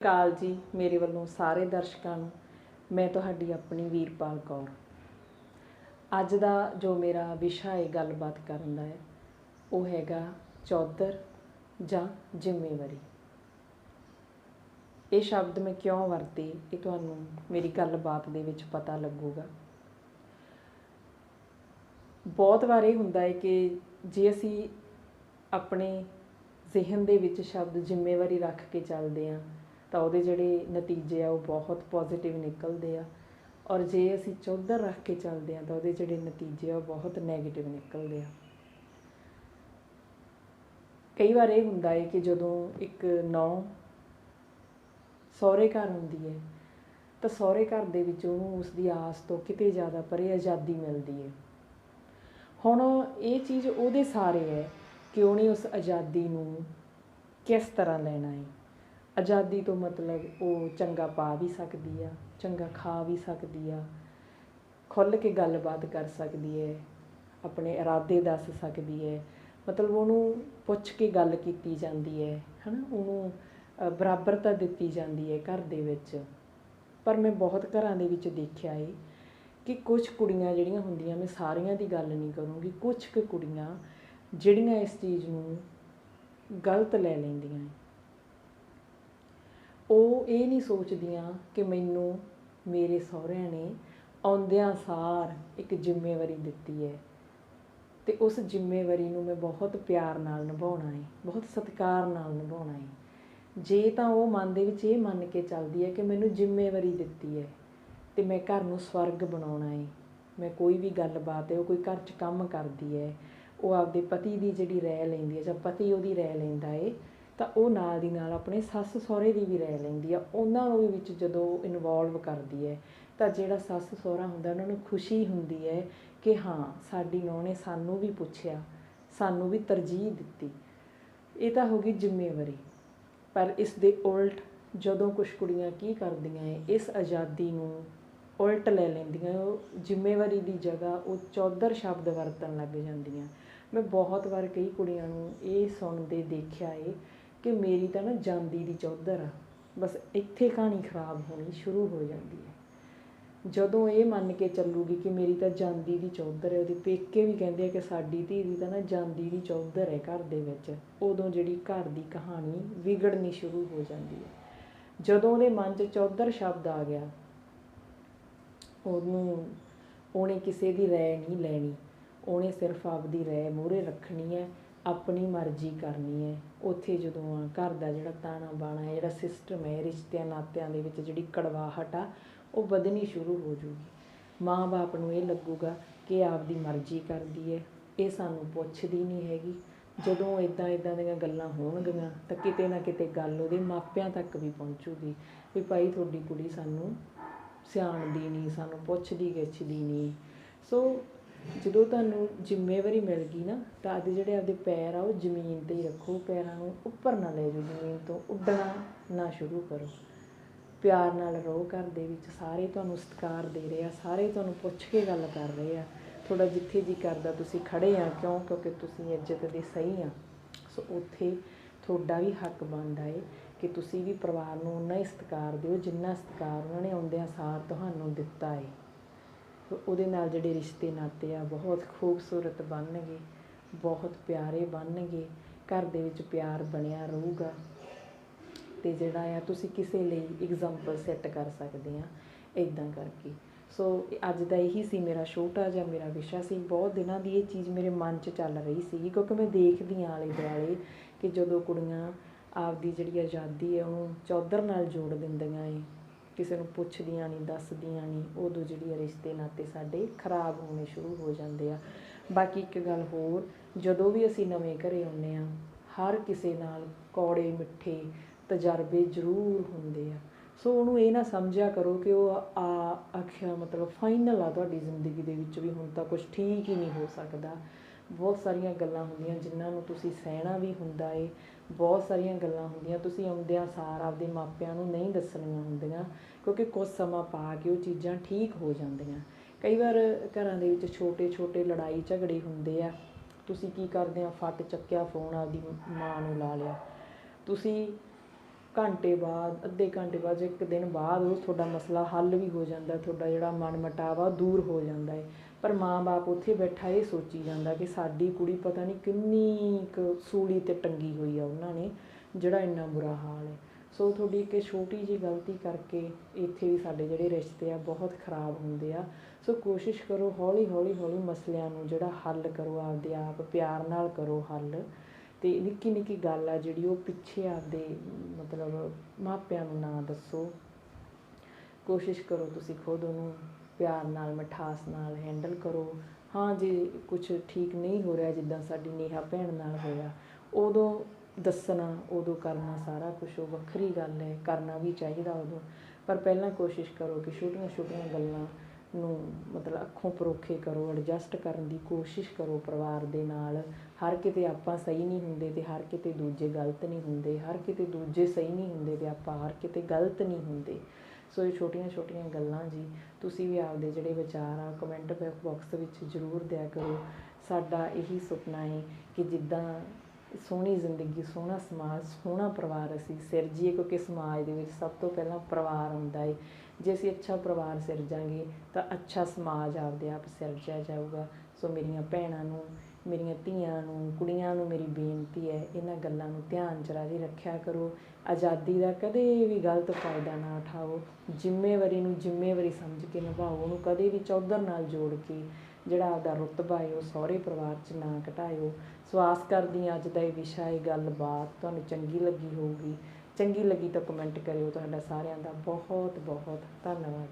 ਕਾਲ ਜੀ ਮੇਰੇ ਵੱਲੋਂ ਸਾਰੇ ਦਰਸ਼ਕਾਂ ਨੂੰ, ਮੈਂ ਤੁਹਾਡੀ ਆਪਣੀ ਵੀਰਪਾਲ ਕੌਰ। ਅੱਜ ਦਾ ਜੋ ਮੇਰਾ ਵਿਸ਼ਾ ਹੈ ਗੱਲਬਾਤ ਕਰਨ ਦਾ ਹੈ, ਉਹ ਹੈਗਾ ਚੌਧਰ ਜਾਂ ਜ਼ਿੰਮੇਵਾਰੀ। ਇਹ ਸ਼ਬਦ ਮੈਂ ਕਿਉਂ ਵਰਤੇ, ਇਹ ਤੁਹਾਨੂੰ ਮੇਰੀ ਗੱਲਬਾਤ ਦੇ ਵਿੱਚ ਪਤਾ ਲੱਗੂਗਾ। ਬਹੁਤ ਵਾਰ ਇਹ ਹੁੰਦਾ ਹੈ ਕਿ ਜੇ ਅਸੀਂ ਆਪਣੇ ਜ਼ਿਹਨ ਦੇ ਵਿੱਚ ਸ਼ਬਦ ਜ਼ਿੰਮੇਵਾਰੀ ਰੱਖ ਕੇ ਚੱਲਦੇ ਹਾਂ ਤਾਂ ਉਹਦੇ ਜਿਹੜੇ ਨਤੀਜੇ ਆ, ਉਹ ਬਹੁਤ ਪੋਜ਼ਿਟਿਵ ਨਿਕਲਦੇ ਆ। ਔਰ ਜੇ ਅਸੀਂ ਚੌਧਰ ਰੱਖ ਕੇ ਚੱਲਦੇ ਹਾਂ ਤਾਂ ਉਹਦੇ ਜਿਹੜੇ ਨਤੀਜੇ ਆ, ਉਹ ਬਹੁਤ ਨੈਗੇਟਿਵ ਨਿਕਲਦੇ ਆ। ਕਈ ਵਾਰ ਇਹ ਹੁੰਦਾ ਹੈ ਕਿ ਜਦੋਂ ਇੱਕ ਨੌ ਸਹੁਰੇ ਘਰ ਹੁੰਦੀ ਹੈ ਤਾਂ ਸਹੁਰੇ ਘਰ ਦੇ ਵਿੱਚ ਉਹਨੂੰ ਉਸ ਦੀ ਆਸ ਤੋਂ ਕਿਤੇ ਜ਼ਿਆਦਾ ਪਰੇ ਆਜ਼ਾਦੀ ਮਿਲਦੀ ਹੈ ਹੁਣ ਇਹ ਚੀਜ਼ ਉਹਦੇ ਸਾਰੇ ਹੈ ਕਿ ਉਹਨੇ ਉਸ ਆਜ਼ਾਦੀ ਨੂੰ ਕਿਸ ਤਰ੍ਹਾਂ ਲੈਣਾ ਹੈ ਆਜ਼ਾਦੀ ਤੋਂ ਮਤਲਬ ਉਹ ਚੰਗਾ ਪਾ ਵੀ ਸਕਦੀ ਆ, ਚੰਗਾ ਖਾ ਵੀ ਸਕਦੀ ਆ, ਖੁੱਲ੍ਹ ਕੇ ਗੱਲਬਾਤ ਕਰ ਸਕਦੀ ਹੈ ਆਪਣੇ ਇਰਾਦੇ ਦੱਸ ਸਕਦੀ ਹੈ ਮਤਲਬ ਉਹਨੂੰ ਪੁੱਛ ਕੇ ਗੱਲ ਕੀਤੀ ਜਾਂਦੀ ਹੈ ਹਨਾ? ਉਹਨੂੰ ਬਰਾਬਰਤਾ ਦਿੱਤੀ ਜਾਂਦੀ ਹੈ ਘਰ ਦੇ ਵਿੱਚ। ਪਰ ਮੈਂ ਬਹੁਤ ਘਰਾਂ ਦੇ ਵਿੱਚ ਦੇਖਿਆ ਏ ਕਿ ਕੁਝ ਕੁੜੀਆਂ ਜਿਹੜੀਆਂ ਹੁੰਦੀਆਂ, ਮੈਂ ਸਾਰੀਆਂ ਦੀ ਗੱਲ ਨਹੀਂ ਕਰੂੰਗੀ ਕੁਝ ਕੁ ਕੁੜੀਆਂ ਜਿਹੜੀਆਂ ਇਸ ਚੀਜ਼ ਨੂੰ ਗਲਤ ਲੈ ਲੈਂਦੀਆਂ ਏ। ਉਹ ਇਹ ਨਹੀਂ ਸੋਚਦੀਆਂ ਕਿ ਮੈਨੂੰ ਮੇਰੇ ਸਹੁਰਿਆਂ ਨੇ ਆਉਂਦਿਆਂ ਸਾਰ ਇੱਕ ਜ਼ਿੰਮੇਵਾਰੀ ਦਿੱਤੀ ਹੈ। ਤੇ ਉਸ ਜ਼ਿੰਮੇਵਾਰੀ ਨੂੰ ਮੈਂ ਬਹੁਤ ਪਿਆਰ ਨਾਲ ਨਿਭਾਉਣਾ ਹੈ, ਬਹੁਤ ਸਤਿਕਾਰ ਨਾਲ ਨਿਭਾਉਣਾ ਹੈ। ਜੇ ਤਾਂ ਉਹ ਮਨ ਦੇ ਵਿੱਚ ਇਹ ਮੰਨ ਕੇ ਚੱਲਦੀ ਹੈ ਕਿ ਮੈਨੂੰ ਜ਼ਿੰਮੇਵਾਰੀ ਦਿੱਤੀ ਹੈ ਤੇ ਮੈਂ ਘਰ ਨੂੰ ਸਵਰਗ ਬਣਾਉਣਾ ਹੈ। ਮੈਂ ਕੋਈ ਵੀ ਗੱਲਬਾਤ ਹੈ, ਉਹ ਕੋਈ ਘਰ 'ਚ ਕੰਮ ਕਰਦੀ ਹੈ, ਉਹ ਆਪਦੇ ਪਤੀ ਦੀ ਜਿਹੜੀ ਰਹਿ ਲੈਂਦੀ ਹੈ ਜਾਂ ਪਤੀ ਉਹਦੀ ਰਹਿ ਲੈਂਦਾ ਹੈ ਤਾਂ ਉਹ ਨਾਲ ਦੀ ਨਾਲ ਆਪਣੇ ਸੱਸ ਸਹੁਰੇ ਦੀ ਵੀ ਰਹਿ ਲੈਂਦੀ ਆ। ਉਹਨਾਂ ਨੂੰ ਵੀ ਵਿੱਚ ਜਦੋਂ ਇਨਵੋਲਵ ਕਰਦੀ ਹੈ ਤਾਂ ਜਿਹੜਾ ਸੱਸ ਸਹੁਰਾ ਹੁੰਦਾ, ਉਹਨਾਂ ਨੂੰ ਖੁਸ਼ੀ ਹੁੰਦੀ ਹੈ ਕਿ ਹਾਂ, ਸਾਡੀ ਨੂੰਹ ਨੇ ਸਾਨੂੰ ਵੀ ਪੁੱਛਿਆ, ਸਾਨੂੰ ਵੀ ਤਰਜੀਹ ਦਿੱਤੀ। ਇਹ ਤਾਂ ਹੋ ਗਈ ਜ਼ਿੰਮੇਵਾਰੀ। ਪਰ ਇਸ ਦੇ ਉਲਟ ਜਦੋਂ ਕੁਝ ਕੁੜੀਆਂ ਕੀ ਕਰਦੀਆਂ ਹੈ ਇਸ ਆਜ਼ਾਦੀ ਨੂੰ ਉਲਟ ਲੈ ਲੈਂਦੀਆਂ, ਉਹ ਜ਼ਿੰਮੇਵਾਰੀ ਦੀ ਜਗ੍ਹਾ ਉਹ ਚੌਧਰ ਸ਼ਬਦ ਵਰਤਣ ਲੱਗ ਜਾਂਦੀਆਂ। ਮੈਂ ਬਹੁਤ ਵਾਰ ਕਈ ਕੁੜੀਆਂ ਨੂੰ ਇਹ ਸੁਣਦੇ ਦੇਖਿਆ ਏ ਕਿ ਮੇਰੀ ਤਾਂ ਨਾ ਜਾਂਦੀ ਦੀ ਚੌਧਰ ਆ। ਬਸ ਇੱਥੇ ਕਹਾਣੀ ਖਰਾਬ ਹੋਣੀ ਸ਼ੁਰੂ ਹੋ ਜਾਂਦੀ ਹੈ। ਜਦੋਂ ਇਹ ਮੰਨ ਕੇ ਚੱਲੂਗੀ ਕਿ ਮੇਰੀ ਤਾਂ ਜਾਂਦੀ ਦੀ ਚੌਧਰ ਹੈ, ਉਹਦੇ ਪੇਕੇ ਵੀ ਕਹਿੰਦੇ ਆ ਕਿ ਸਾਡੀ ਧੀ ਦੀ ਤਾਂ ਨਾ ਜਾਂਦੀ ਦੀ ਚੌਧਰ ਹੈ ਘਰ ਦੇ ਵਿੱਚ। ਉਦੋਂ ਜਿਹੜੀ ਘਰ ਦੀ ਕਹਾਣੀ ਵਿਗੜਨੀ ਸ਼ੁਰੂ ਹੋ ਜਾਂਦੀ ਹੈ। ਜਦੋਂ ਉਹਦੇ ਮਨ 'ਚ ਚੌਧਰ ਸ਼ਬਦ ਆ ਗਿਆ, ਉਹਨੂੰ ਉਹਨੇ ਕਿਸੇ ਦੀ ਰਾਏ ਨਹੀਂ ਲੈਣੀ। ਉਹਨੇ ਸਿਰਫ ਆਪਦੀ ਰਾਏ ਮੂਹਰੇ ਰੱਖਣੀ ਹੈ। ਆਪਣੀ ਮਰਜ਼ੀ ਕਰਨੀ ਹੈ। ਉੱਥੇ ਜਦੋਂ ਆ, ਘਰ ਦਾ ਜਿਹੜਾ ਤਾਣਾ ਬਾਣਾ ਹੈ, ਜਿਹੜਾ ਸਿਸਟਮ ਹੈ, ਰਿਸ਼ਤਿਆਂ ਨਾਤਿਆਂ ਦੇ ਵਿੱਚ ਜਿਹੜੀ ਕੜਵਾਹਟ ਆ, ਉਹ ਵਧਣੀ ਸ਼ੁਰੂ ਹੋ ਜੂਗੀ। ਮਾਂ-ਬਾਪ ਨੂੰ ਇਹ ਲੱਗੂਗਾ ਕਿ ਆਪਦੀ ਮਰਜ਼ੀ ਕਰਦੀ ਹੈ। ਇਹ ਸਾਨੂੰ ਪੁੱਛਦੀ ਨਹੀਂ ਹੈਗੀ। ਜਦੋਂ ਇਦਾਂ ਇਦਾਂ ਦੀਆਂ ਗੱਲਾਂ ਹੋਣਗੀਆਂ, ਤਾਂ ਕਿਤੇ ਨਾ ਕਿਤੇ ਗੱਲ ਉਹਦੇ ਮਾਪਿਆਂ ਤੱਕ ਵੀ ਪਹੁੰਚੂਗੀ ਵੀ ਭਾਈ ਤੁਹਾਡੀ ਕੁੜੀ ਸਾਨੂੰ ਸਿਆਣਦੀ ਨਹੀਂ, ਸਾਨੂੰ ਪੁੱਛਦੀ ਗਿੱਛਦੀ ਨਹੀਂ। ਸੋ ਜਦੋਂ ਤੁਹਾਨੂੰ ਜ਼ਿੰਮੇਵਾਰੀ ਮਿਲ ਗਈ ਨਾ, ਤਾਂ ਅੱਜ ਜਿਹੜੇ ਆਪਦੇ ਪੈਰ ਆ, ਉਹ ਜ਼ਮੀਨ ਤੇ ਹੀ ਰੱਖੋ, ਪੈਰਾਂ ਨੂੰ ਉੱਪਰ ਨਾ ਲੈ ਜਾਓ, ਜ਼ਮੀਨ ਤੋਂ ਉੱਡਣਾ ਨਾ ਸ਼ੁਰੂ ਕਰੋ। ਪਿਆਰ ਨਾਲ ਰਹੋ ਘਰ ਦੇ ਵਿੱਚ, ਸਾਰੇ ਤੁਹਾਨੂੰ ਸਤਿਕਾਰ ਦੇ ਰਹੇ ਆ, ਸਾਰੇ ਤੁਹਾਨੂੰ ਪੁੱਛ ਕੇ ਗੱਲ ਕਰ ਰਹੇ ਆ। ਤੁਹਾਡਾ ਜਿੱਥੇ ਜੀ ਕਰਦਾ ਤੁਸੀਂ ਖੜੇ ਆ, ਕਿਉਂ? ਕਿਉਂਕਿ ਤੁਸੀਂ ਇੱਜ਼ਤ ਦੇ ਸਹੀ ਆ। ਸੋ ਉੱਥੇ ਤੁਹਾਡਾ ਵੀ ਹੱਕ ਬਣਦਾ ਏ ਕਿ ਤੁਸੀਂ ਵੀ ਪਰਿਵਾਰ ਨੂੰ ਉਨਾ ਹੀ ਸਤਿਕਾਰ ਦਿਓ ਜਿੰਨਾ ਸਤਿਕਾਰ ਉਹਨਾਂ ਨੇ ਆਉਂਦਿਆਂ ਸਾਰ ਤੁਹਾਨੂੰ ਦਿੱਤਾ ਏ। ਉਹਦੇ ਨਾਲ ਜਿਹੜੇ ਰਿਸ਼ਤੇ ਨਾਤੇ ਆ, ਬਹੁਤ ਖੂਬਸੂਰਤ ਬਣਨਗੇ, ਬਹੁਤ ਪਿਆਰੇ ਬਣਨਗੇ, ਘਰ ਦੇ ਵਿੱਚ ਪਿਆਰ ਬਣਿਆ ਰਹੂਗਾ। ਅਤੇ ਜਿਹੜਾ ਆ, ਤੁਸੀਂ ਕਿਸੇ ਲਈ ਐਗਜ਼ਾਮਪਲ ਸੈੱਟ ਕਰ ਸਕਦੇ ਆ ਇਦਾਂ ਕਰਕੇ। ਸੋ ਅੱਜ ਦਾ ਇਹੀ ਸੀ ਮੇਰਾ ਛੋਟਾ ਜਿਹਾ ਮੇਰਾ ਵਿਸ਼ਾ ਸੀ। ਬਹੁਤ ਦਿਨਾਂ ਦੀ ਇਹ ਚੀਜ਼ ਮੇਰੇ ਮਨ 'ਚ ਚੱਲ ਰਹੀ ਸੀ, ਕਿਉਂਕਿ ਮੈਂ ਦੇਖਦੀ ਆਂ ਆਲੇ ਦੁਆਲੇ ਕਿ ਜਦੋਂ ਕੁੜੀਆਂ ਆਪਦੀ ਜਿਹੜੀ ਆਜ਼ਾਦੀ ਹੈ, ਉਹਨੂੰ ਚੌਧਰ ਨਾਲ ਜੋੜ ਦਿੰਦੀਆਂ ਏ ਕਿਸੇ ਨੂੰ ਪੁੱਛਦੀਆਂ ਨਹੀਂ, ਦੱਸਦੀਆਂ ਨਹੀਂ, ਉਦੋਂ ਜਿਹੜੀ ਰਿਸ਼ਤੇ ਨਾਤੇ ਸਾਡੇ ਖਰਾਬ ਹੋਣੇ ਸ਼ੁਰੂ ਹੋ ਜਾਂਦੇ ਆ। ਬਾਕੀ ਇੱਕ ਗੱਲ ਹੋਰ, ਜਦੋਂ ਵੀ ਅਸੀਂ ਨਵੇਂ ਘਰੇ ਆਉਂਦੇ ਆ ਹਰ ਕਿਸੇ ਨਾਲ ਕੌੜੇ, ਮਿੱਠੇ ਤਜਰਬੇ ਜ਼ਰੂਰ ਹੁੰਦੇ ਆ। ਸੋ ਉਹਨੂੰ ਇਹ ਨਾ ਸਮਝਿਆ ਕਰੋ ਕਿ ਉਹ ਆ ਆਖਿਆ ਮਤਲਬ ਫਾਈਨਲ ਆ ਤੁਹਾਡੀ ਜ਼ਿੰਦਗੀ ਦੇ ਵਿੱਚ ਵੀ ਹੁਣ ਤਾਂ ਕੁਝ ਠੀਕ ਹੀ ਨਹੀਂ ਹੋ ਸਕਦਾ। ਬਹੁਤ ਸਾਰੀਆਂ ਗੱਲਾਂ ਹੁੰਦੀਆਂ, ਜਿਨ੍ਹਾਂ ਨੂੰ ਤੁਸੀਂ ਸਹਿਣਾ ਵੀ ਹੁੰਦਾ ਏ, ਬਹੁਤ ਸਾਰੀਆਂ ਗੱਲਾਂ ਹੁੰਦੀਆਂ। ਤੁਸੀਂ ਆਉਂਦਿਆਂ ਸਾਰ ਆਪਦੇ ਮਾਪਿਆਂ ਨੂੰ ਨਹੀਂ ਦੱਸਣੀਆਂ ਹੁੰਦੀਆਂ, ਕਿਉਂਕਿ ਕੁਝ ਸਮਾਂ ਪਾ ਕੇ ਉਹ ਚੀਜ਼ਾਂ ਠੀਕ ਹੋ ਜਾਂਦੀਆਂ। ਕਈ ਵਾਰ ਘਰਾਂ ਦੇ ਵਿੱਚ ਛੋਟੇ ਛੋਟੇ ਲੜਾਈ ਝਗੜੇ ਹੁੰਦੇ ਆ। ਤੁਸੀਂ ਕੀ ਕਰਦੇ ਆ ਫੱਟ ਚੱਕਿਆ, ਫੋਨ ਆਪਦੀ ਮਾਂ ਨੂੰ ਲਾ ਲਿਆ। ਤੁਸੀਂ ਘੰਟੇ ਬਾਅਦ, ਅੱਧੇ ਘੰਟੇ ਬਾਅਦ, ਜਾਂ ਇੱਕ ਦਿਨ ਬਾਅਦ ਉਹ ਤੁਹਾਡਾ ਮਸਲਾ ਹੱਲ ਵੀ ਹੋ ਜਾਂਦਾ, ਤੁਹਾਡਾ ਜਿਹੜਾ ਮਨ ਮਟਾਵਾ ਦੂਰ ਹੋ ਜਾਂਦਾ ਹੈ ਪਰ ਮਾਂ-ਬਾਪ ਉੱਥੇ ਬੈਠਾ ਇਹ ਸੋਚੀ ਜਾਂਦਾ ਕਿ ਸਾਡੀ ਕੁੜੀ ਪਤਾ ਨਹੀਂ ਕਿੰਨੀ ਕੁ ਸੂਲੀ ਤੇ ਟੰਗੀ ਹੋਈ ਆ ਉਹਨਾਂ ਨੇ, ਜਿਹੜਾ ਇੰਨਾ ਬੁਰਾ ਹਾਲ ਹੈ। ਸੋ ਤੁਹਾਡੀ ਇੱਕ ਛੋਟੀ ਜਿਹੀ ਗਲਤੀ ਕਰਕੇ ਇੱਥੇ ਵੀ ਸਾਡੇ ਜਿਹੜੇ ਰਿਸ਼ਤੇ ਆ ਬਹੁਤ ਖਰਾਬ ਹੁੰਦੇ ਆ। ਸੋ ਕੋਸ਼ਿਸ਼ ਕਰੋ ਹੌਲੀ ਹੌਲੀ ਹੌਲੀ ਮਸਲਿਆਂ ਨੂੰ ਜਿਹੜਾ ਹੱਲ ਕਰੋ, ਆਪਦੇ ਆਪ ਪਿਆਰ ਨਾਲ ਕਰੋ ਹੱਲ। ਤੇ ਨਿੱਕੀ ਨਿੱਕੀ ਗੱਲ ਆ ਜਿਹੜੀ ਉਹ ਪਿੱਛੇ ਆਪਦੇ, ਮਤਲਬ ਮਾਪਿਆਂ ਨੂੰ ਨਾ ਦੱਸੋ। ਕੋਸ਼ਿਸ਼ ਕਰੋ ਤੁਸੀਂ ਖੁਦ ਉਹਨੂੰ ਪਿਆਰ ਨਾਲ, ਮਿਠਾਸ ਨਾਲ ਹੈਂਡਲ ਕਰੋ। ਹਾਂ ਜੇ ਕੁਝ ਠੀਕ ਨਹੀਂ ਹੋ ਰਿਹਾ ਜਿੱਦਾਂ ਸਾਡੀ ਨੇਹਾ ਭੈਣ ਨਾਲ ਹੋਇਆ। ਉਦੋਂ ਦੱਸਣਾ, ਉਦੋਂ ਕਰਨਾ ਸਾਰਾ ਕੁਝ ਉਹ ਵੱਖਰੀ ਗੱਲ ਹੈ, ਕਰਨਾ ਵੀ ਚਾਹੀਦਾ ਉਦੋਂ। ਪਰ ਪਹਿਲਾਂ ਕੋਸ਼ਿਸ਼ ਕਰੋ ਕਿ ਛੋਟੀਆਂ ਛੋਟੀਆਂ ਗੱਲਾਂ ਨੂੰ ਮਤਲਬ ਅੱਖੋਂ ਪਰੋਖੇ ਕਰੋ ਐਡਜਸਟ ਕਰਨ ਦੀ ਕੋਸ਼ਿਸ਼ ਕਰੋ ਪਰਿਵਾਰ ਦੇ ਨਾਲ। ਹਰ ਕਿਤੇ ਆਪਾਂ ਸਹੀ ਨਹੀਂ ਹੁੰਦੇ ਤੇ ਹਰ ਕਿਤੇ ਦੂਜੇ ਗਲਤ ਨਹੀਂ ਹੁੰਦੇ। ਹਰ ਕਿਤੇ ਦੂਜੇ ਸਹੀ ਨਹੀਂ ਹੁੰਦੇ ਤੇ ਆਪਾਂ ਹਰ ਕਿਤੇ ਗਲਤ ਨਹੀਂ ਹੁੰਦੇ। ਸੋ ਇਹ ਛੋਟੀਆਂ ਛੋਟੀਆਂ ਗੱਲਾਂ ਜੀ। ਤੁਸੀਂ ਵੀ ਆਪਦੇ ਜਿਹੜੇ ਵਿਚਾਰ ਆ ਕਮੈਂਟ ਬਾਕਸ ਵਿੱਚ ਜ਼ਰੂਰ ਦਿਆ ਕਰੋ। ਸਾਡਾ ਇਹੀ ਸੁਪਨਾ ਹੈ ਕਿ ਜਿੱਦਾਂ ਸੋਹਣੀ ਜ਼ਿੰਦਗੀ, ਸੋਹਣਾ ਸਮਾਜ, ਸੋਹਣਾ ਪਰਿਵਾਰ ਅਸੀਂ ਸਿਰਜੀਏ, ਕਿਉਂਕਿ ਸਮਾਜ ਦੇ ਵਿੱਚ ਸਭ ਤੋਂ ਪਹਿਲਾਂ ਪਰਿਵਾਰ ਹੁੰਦਾ ਹੈ ਜੇ ਅਸੀਂ ਅੱਛਾ ਪਰਿਵਾਰ ਸਿਰਜਾਂਗੇ ਤਾਂ ਅੱਛਾ ਸਮਾਜ ਆਪਦੇ ਆਪ ਸਿਰਜਿਆ ਜਾਊਗਾ। ਸੋ ਮੇਰੀਆਂ ਭੈਣਾਂ ਨੂੰ ਮੇਰੀਆਂ ਧੀਆਂ ਨੂੰ, ਕੁੜੀਆਂ ਨੂੰ ਮੇਰੀ ਬੇਨਤੀ ਹੈ, ਇਹਨਾਂ ਗੱਲਾਂ ਨੂੰ ਧਿਆਨ 'ਚ ਰਾਜੀ ਰੱਖਿਆ ਕਰੋ। ਆਜ਼ਾਦੀ ਦਾ ਕਦੇ ਵੀ ਗਲਤ ਫਾਇਦਾ ਨਾ ਉਠਾਓ। ਜ਼ਿੰਮੇਵਾਰੀ ਨੂੰ ਜ਼ਿੰਮੇਵਾਰੀ ਸਮਝ ਕੇ ਨਿਭਾਓ, ਉਹਨੂੰ ਕਦੇ ਵੀ ਚੌਧਰ ਨਾਲ ਜੋੜ ਕੇ ਜਿਹੜਾ ਆਪਦਾ ਰੁਤਬਾ ਹੈ, ਉਹ ਸਹੁਰੇ ਪਰਿਵਾਰ 'ਚ ਨਾ ਘਟਾਇਓ। ਸਵਾਸ ਕਰਦੀ ਅੱਜ ਦਾ ਇਹ ਵਿਸ਼ਾ, ਇਹ ਗੱਲਬਾਤ। ਤੁਹਾਨੂੰ ਚੰਗੀ ਲੱਗੀ ਹੋਊਗੀ। ਚੰਗੀ ਲੱਗੀ ਤਾਂ ਕਮੈਂਟ ਕਰਿਓ। ਤੁਹਾਡਾ ਸਾਰਿਆਂ ਦਾ ਬਹੁਤ ਬਹੁਤ ਧੰਨਵਾਦ।